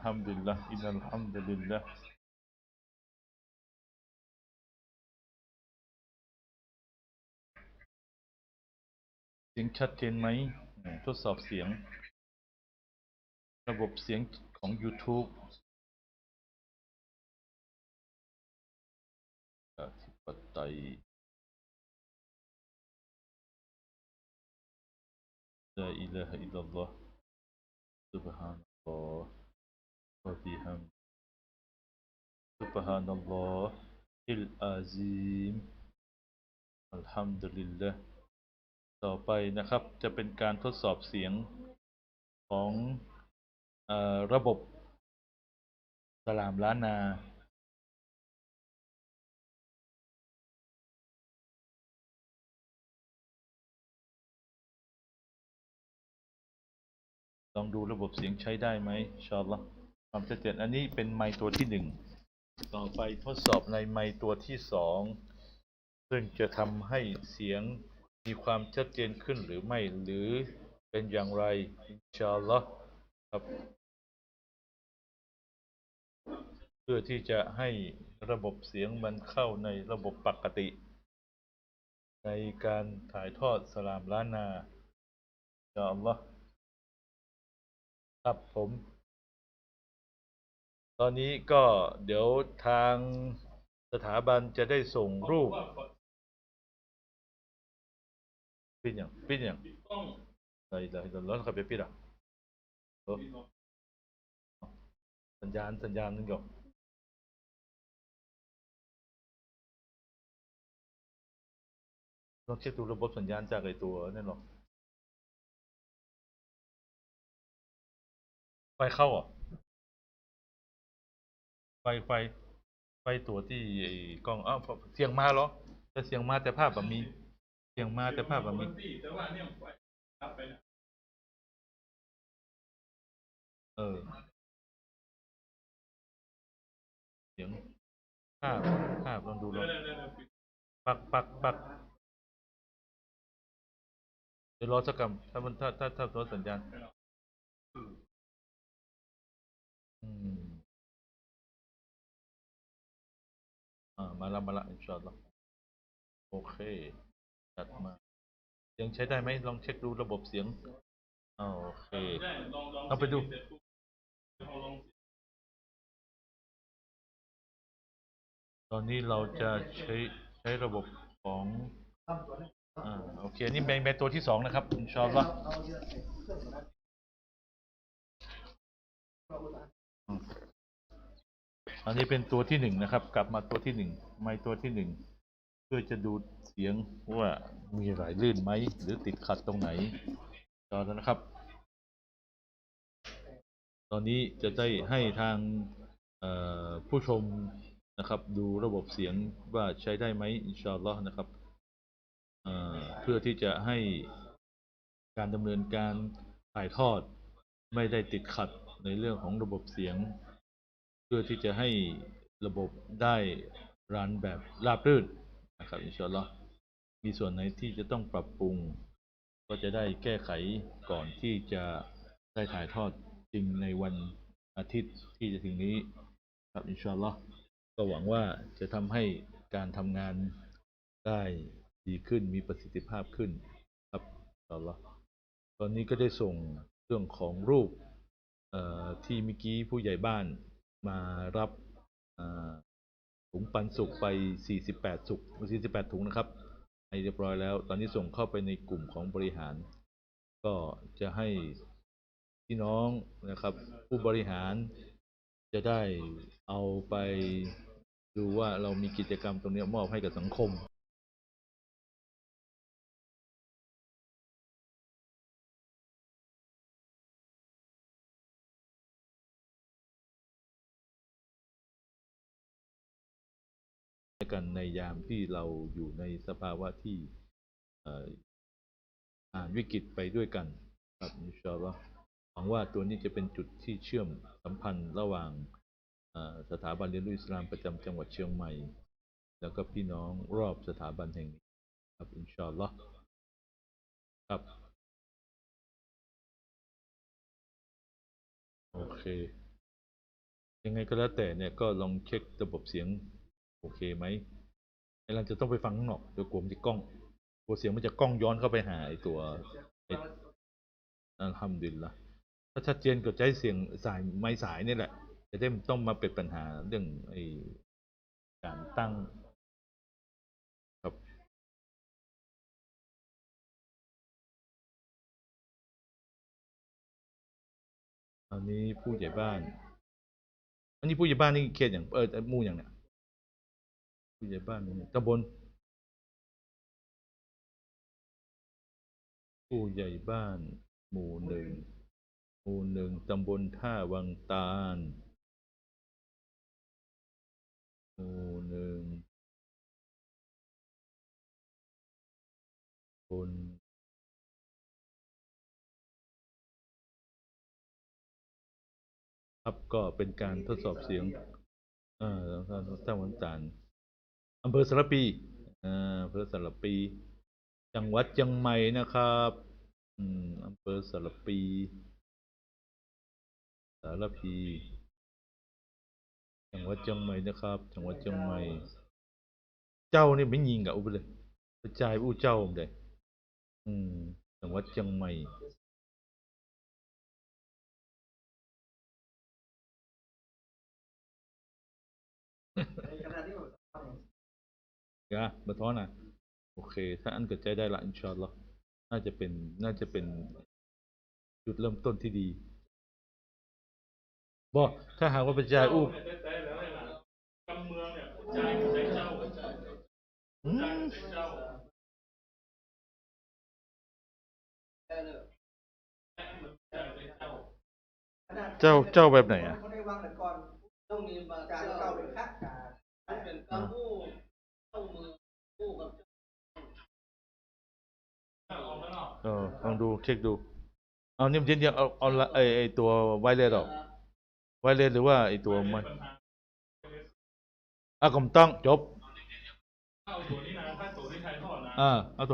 الحمد لله إن الحمد لله เสียงชัดเจนไหมอืมทดสอบเสียง ระบบเสียงของ YouTube อธิปไตย لا إله إلا الله سبحان الله وبحمده سبحان الله العظيم الحمد لله ต่อไปนะครับ จะเป็นการทดสอบเสียงของเออระบบสลามล้านนา ลองดูระบบเสียงใช้ได้ไหมอินชาอัลลอฮ์ ความชัดเจนอันนี้เป็นไมค์ตัวที่หนึ่งต่อไปทดสอบในไมค์ตัวที่สองซึ่งจะทำให้เสียงมีความชัดเจนขึ้นหรือไม่หรือเป็นอย่างไรอินชาอัลลอฮ์ครับ เพื่อที่จะให้ระบบเสียงมันเข้าในระบบปกติ ในการถ่ายทอดสลามล้านนาอินชาอัลลอฮ์ครับผม ตอนนี้ก็เดี๋ยวทางสถาบันจะได้ส่งรูปปิดอย่างปิดอย่างไดไดไดแล้วขับไปปิดอะเออสัญญาณสัญญาณนึงก่อนลองเช็คดูระบบสัญญาณจากไอตัวนั่นหรอไฟเข้าอะ ไฟไฟไฟตัวที่ไอ้กล้องอ้าวเสียงมาเหรอแต่เสียงมาแต่ภาพแบบมี เสียงมาแต่ภาพแบบมีเออ เสียงภาพภาพลองดูลองปักปักปักเดี๋ยวรอสักกำถ้ามันถ้าถ้าถ้ารอสัญญาณอืม มาละมาละอินชาอัลลอฮ์โอเคจัดมาเสียงใช้ได้ไหมลองเช็คดูระบบเสียงอ่าโอเคเอาไปดูตอนนี้เราจะใช้ใช้ระบบของอ่าโอเค นี่เป็นเป็นตัวที่สองนะครับอินชาอัลลอฮ์อืม อันนี้เป็นตัวที่หนึ่งนะครับ กลับมาตัวที่หนึ่งไม่ตัวที่หนึ่งเพื่อจะดูเสียงว่ามีไหลลื่นไหม หรือติดขัดตรงไหนตอนนั้นนะครับ ตอนนี้จะได้ให้ทางผู้ชมนะครับ ดูระบบเสียงว่าใช้ได้ไหมอินชาอัลลอฮ์นะครับเเพื่อที่จะให้การดำเนินการถ่ายทอดไม่ได้ติดขัดในเรื่องของระบบเสียง พื่อที่จะให้ระบบได้รันแบบราบรื่นนะครับอินชาอัลลอฮ์มีส่วนไหนที่จะต้องปรับปรุง ก็จะได้แก้ไขก่อนที่จะได้ถ่ายทอดจริงในวันอาทิตย์ที่จะถึงนี้ครับอินชาอัลลอฮ์ก็หวังว่าจะทำให้การทำงานได้ดีขึ้นมีประสิทธิภาพขึ้นครับอินชาอัลลอฮ์ตอนนี้ก็ได้ส่งเรื่องของรูปที่เมื่อกี้ผู้ใหญ่บ้าน มารับถุงปันสุกไป 48 สุก 48 ถุงนะครับให้เรียบร้อยแล้ว ตอนนี้ส่งเข้าไปในกลุ่มของบริหาร ก็จะให้พี่น้องนะครับ ผู้บริหารจะได้เอาไปดูว่าเรามีกิจกรรมตรงนี้มอบให้กับสังคม กันในยามที่เราอยู่ในสภาวะที่อ่อผ่านวิกฤตไปด้วยกันครับอินชาอัลลอฮ์หวังว่าตัวนี้จะเป็นจุดที่เชื่อมสัมพันธ์ระหว่างสถาบันเรียนรู้อิสลามประจำจังหวัดเชียงใหม่ แล้วก็พี่น้องรอบสถาบันแห่งนี้ครับอินชาอัลลอฮ์ครับโอเค ยังไงก็แล้วแต่เนี่ยก็ลองเช็คระบบเสียง โอเคไหมไอ้เราจะต้องไปฟังข้างนอกเดี๋ยวกลัวมันจะกล้องกลัวเสียงมันจะกล้องย้อนเข้าไปหาไอ้ตัวไอ้อัลฮัมดุลิลละถ้าชัดเจนก็ใช้เสียงสายไม้สายนี่แหละ จะได้ต้องมาเป็นปัญหาเรื่องไอ้การตั้งครับอันนี้ผู้ใหญ่บ้าน อันนี้ผู้ใหญ่บ้านนี่เขตอย่างเออมู่อย่างเนี่ย ผู้ใหญ่บ้านตำบลผู้ใหญ่บ้าน หมู่หนึ่งหมู่หนึ่งตำบลท่าวังตาล หมู่หนึ่งบนครับก็เป็นการทดสอบเสียงอ่อแล้วก็ท่าวังตาล อำเภอสารปีอ่าอำเภอสารปี จังหวัดเชียงใหม่นะครับอืมอำเภอสารปี สารพี จังหวัดเชียงใหม่นะครับ จังหวัดเชียงใหม่ เจ้านี่ไม่ยิงกับอุบเลยกระจายอู้เจ้าผมเลยอืม จังหวัดเชียงใหม่ ยะบะท้อนอะโอเค ถ้าอันเกิดใจได้ละอินชาอัลลอฮ์น่าจะเป็นน่าจะเป็นจุดเริ่มต้นที่ดีบอกถ้าหากว่าเป็นใจอู้เนี่ยได้ได้แล้วเนี่ยนะกำเมืองเนี่ยใจกับใจเจ้าใจอืมกับใจเจ้าใจกับใจเจ้าเจ้าเจ้าแบบไหนอะ เออลองดูเช็คดู เอาเนี่ยเย็นๆเอาเอาละไอไอตัวไวเลสออกไวเลสหรือว่าไอตัวมันปัญหาอะผมต้องจบเข้าตัวนี้นะถ้าตัวที่ไทยทอดนะอ่าเอาตัว